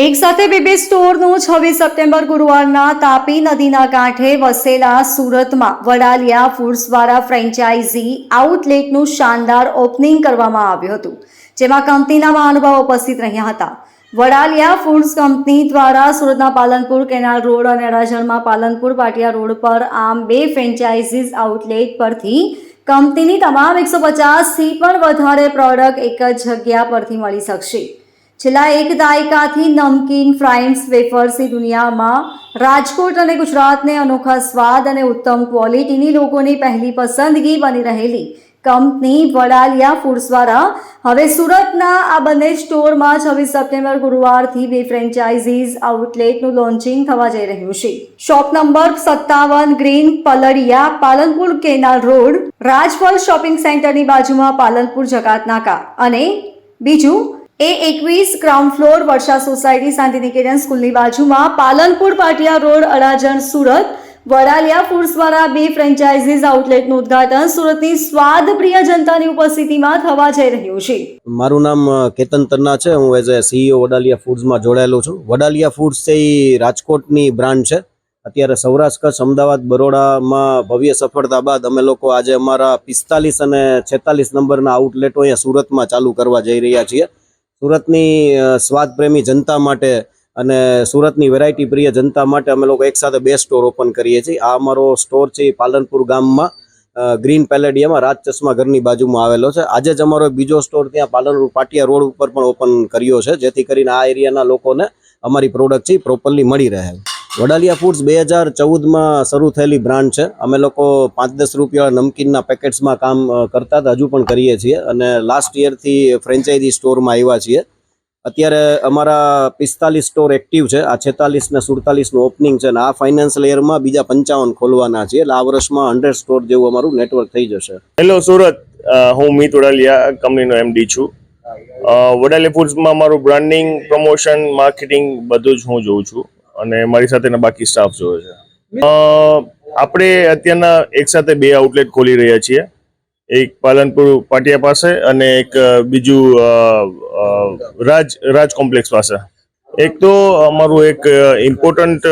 એક સાથે બે બે સ્ટોરનું છવ્વીસ સપ્ટેમ્બર ગુરુવારના તાપી નદીના કાંઠે વસેલા સુરતમાં વડાલિયા ફૂડ્સ દ્વારા ફ્રેન્ચાઇઝી આઉટલેટનું શાનદાર ઓપનિંગ કરવામાં આવ્યું હતું, જેમાં કંપનીના મહાનુભાવો ઉપસ્થિત રહ્યા હતા. વડાલિયા ફૂડ્સ કંપની દ્વારા સુરતના પાલનપુર કેનાલ રોડ અને અડાજણમાં પાલનપુર પાટિયા રોડ પર આમ બે ફ્રેન્ચાઇઝીસ આઉટલેટ પરથી કંપનીની તમામ એકસો પચાસથી પણ વધારે પ્રોડક્ટ એક જ જગ્યા પરથી મળી શકશે. છેલ્લા એક દાયકાથી નમકીન ફ્રાઇમ્સ વેફર્સની દુનિયામાં રાજકોટ અને ગુજરાતને અનોખા સ્વાદ અને ઉત્તમ ક્વોલિટીની લોકોની પહેલી પસંદગી બની રહેલી. કંપની વડાલિયા ફૂડ્સ દ્વારા હવે સુરતના આ બંને સ્ટોરમાં છવ્વીસ સપ્ટેમ્બર ગુરુવારથી બે ફ્રેન્ચાઇઝીઝ આઉટલેટનું લોન્ચિંગ થવા જઈ રહ્યું છે. શોપ નંબર સત્તાવન green Paldiya Palanpur canal road, Rajphal shopping સેન્ટરની બાજુમાં પાલનપુર જકાતનાકા અને બીજું એ એકવીસ ground floor Varsha society Shantiniketan સ્કૂલની બાજુમાં પાલનપુર પાટિયા રોડ, અડાજણ, સુરત. વડાલિયા ફૂડ્સ દ્વારા બે ફ્રેન્ચાઇઝીઝ આઉટલેટનું ઉદ્ઘાટન સુરતની સ્વાદપ્રિય જનતાની ઉપસ્થિતિમાં થવા જઈ રહ્યું છે. મારું નામ કેતન તન્ના છે. હું એઝ એ સીઈઓ વડાલિયા ફૂડ્સમાં જોડાયેલો છું. વડાલિયા ફૂડ્સ છે એ રાજકોટની બ્રાન્ડ છે. અત્યારે સૌરાષ્ટ્ર, કચ્છ, અમદાવાદ, બરોડામાં ભવ્ય સફળતા બાદ અમે લોકો આજે અમારા પિસ્તાલીસ અને છેતાલીસ નંબરના આઉટલેટો અહીંયા સુરતમાં ચાલુ કરવા જઈ રહ્યા છીએ. સુરતની સ્વાદ સ્વાદપ્રેમી જનતા માટે અને સુરતની વેરાયટી પ્રિય જનતા માટે અમે લોકો એકસાથે બે સ્ટોર ઓપન કરીએ છીએ. આ અમારો સ્ટોર છે પાલનપુર ગામમાં ગ્રીન પેલેડિયામાં, રાજ ચશ્મા ઘરની બાજુમાં આવેલો છે. આજે જ અમારો બીજો સ્ટોર ત્યાં પાલનપુર પાટિયા રોડ ઉપર પણ ઓપન કર્યો છે, જેથી કરીને આ એરિયાના લોકોને અમારી પ્રોડક્ટ છે પ્રોપરલી મળી રહે. વડાલિયા ફૂડ્સ બે હજાર ચૌદમાં શરૂ થયેલી બ્રાન્ડ છે. અમે લોકો પાંચ દસ રૂપિયા નમકીનના પેકેટ્સમાં કામ કરતા હતા. હજુ પણ કરીએ છીએ. અને લાસ્ટ યરથી ફ્રેન્ચાઇઝી સ્ટોરમાં આવ્યા છીએ. અત્યારે અમારા પિસ્તાલીસ સ્ટોર એક્ટિવ છે. આ છેતાલીસ ને સુડતાલીસનું ઓપનિંગ છે. અને આ ફાઇનાન્શિયલ યરમાં બીજા પંચાવન ખોલવાના છે એટલે આ વર્ષમાં હંડ્રેડ સ્ટોર જેવું અમારું નેટવર્ક થઈ જશે. હેલો સુરત. હું મિત વડાલિયા કંપનીનો એમડી છું. વડાલિયા ફૂડ્સમાં મારું બ્રાન્ડિંગ પ્રમોશન માર્કેટિંગ બધું જ હું જોઉં છું. અને મારી સાથેના બાકી સ્ટાફ જોયો છે. આપણે અત્યારના એક સાથે બે આઉટલેટ ખોલી રહ્યા છીએ. એક પાલનપુર પાટિયા પાસે અને એક બીજું રાજ રાજ કોમ્પ્લેક્સ પાસે. એક તો અમારું એક ઇમ્પોર્ટન્ટ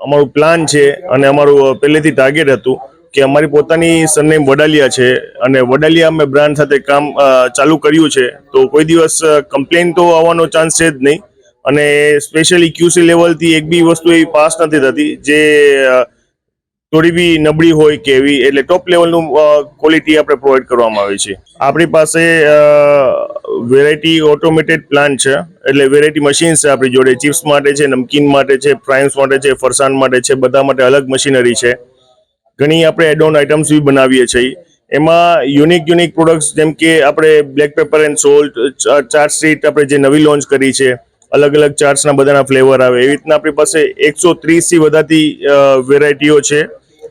અમારું પ્લાન છે અને અમારું પહેલેથી ટાર્ગેટ હતું કે અમારી પોતાની સરનેમ વડાલિયા છે અને વડાલિયા અમે બ્રાન્ડ સાથે કામ ચાલુ કર્યું છે. તો કોઈ દિવસ કમ્પ્લેન તો આવવાનો ચાન્સ છે જ નહીં. અને સ્પેશિયલી ક્યુસી લેવલથી એક બી વસ્તુ એવી પાસ નથી થતી જે થોડી બી નબળી હોય કે એવી, એટલે ટોપ લેવલનું ક્વોલિટી આપણે પ્રોવાઈડ કરવામાં આવે છે. આપણી પાસે વેરાયટી ઓટોમેટેડ પ્લાન છે, એટલે વેરાયટી મશીન છે આપણી જોડે. ચિપ્સ માટે છે, નમકીન માટે છે પ્રાઇમ્સ માટે છે, ફરસાણ માટે છે, બધા માટે અલગ મશીનરી છે. ઘણી આપણે એડોન આઇટમ્સ બી બનાવીએ છીએ. એમાં યુનિક યુનિક પ્રોડક્ટ્સ જેમ કે આપણે black pepper and salt chart sheet આપણે જે નવી લોન્ચ કરી છે અલગ અલગ ચાર્ટ્સના બધાના ફ્લેવર આવે. એવી રીતના આપણી પાસે એકસો ત્રીસથી વધારતી વેરાયટીઓ છે.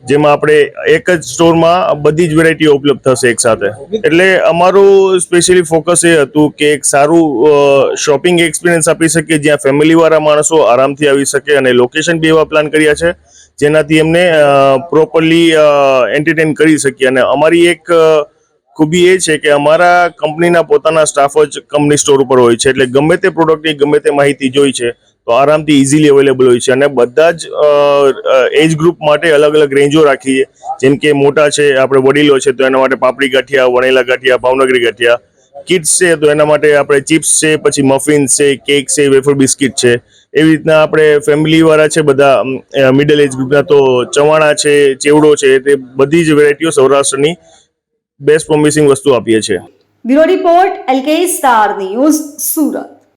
જેમાં આપણે એક જ સ્ટોરમાં બધી જ વેરાયટીઓ ઉપલબ્ધ થશે એક સાથે. એટલે અમારું સ્પેશિયલી ફોકસ એ હતું કે એક સારું શોપિંગ એક્સપિરિયન્સ આપી શકીએ, જ્યાં ફેમિલીવાળા માણસો આરામથી આવી શકે અને લોકેશન બી એવા પ્લાન કર્યા છે, જેનાથી એમને પ્રોપરલી એન્ટરટેન કરી શકીએ. અને અમારી એક ખૂબી એ છે કે અમારા કંપનીના પોતાના સ્ટાફ જ કંપની સ્ટોર ઉપર હોય છે. એટલે ગમે તે પ્રોડક્ટની ગમે તે માહિતી જોઈ છે, તો આરામથી ઇઝીલી અવેલેબલ હોય છે. અને બધા જ એજ ગ્રુપ માટે અલગ અલગ રેન્જો રાખીએ. જેમ કે મોટા છે, આપણે વડીલો છે, તો એના માટે પાપડી ગાંઠિયા, વણેલા ગાંઠિયા, ભાવનગરી ગાંઠિયા. કિડ્સ છે, તો એના માટે આપણે ચિપ્સ છે, પછી મફિન્સ છે કેક છે વેફર બિસ્કિટ છે. એવી રીતના આપણે ફેમિલીવાળા છે, બધા મિડલ એજ ગ્રુપના તો ચવાણા છે, ચેવડો છે, તે બધી જ વેરાયટીઓ સૌરાષ્ટ્રની બેસ્ટ પ્રોમિસિંગ વસ્તુ આપીએ છીએ. Bureau report LK star news Surat.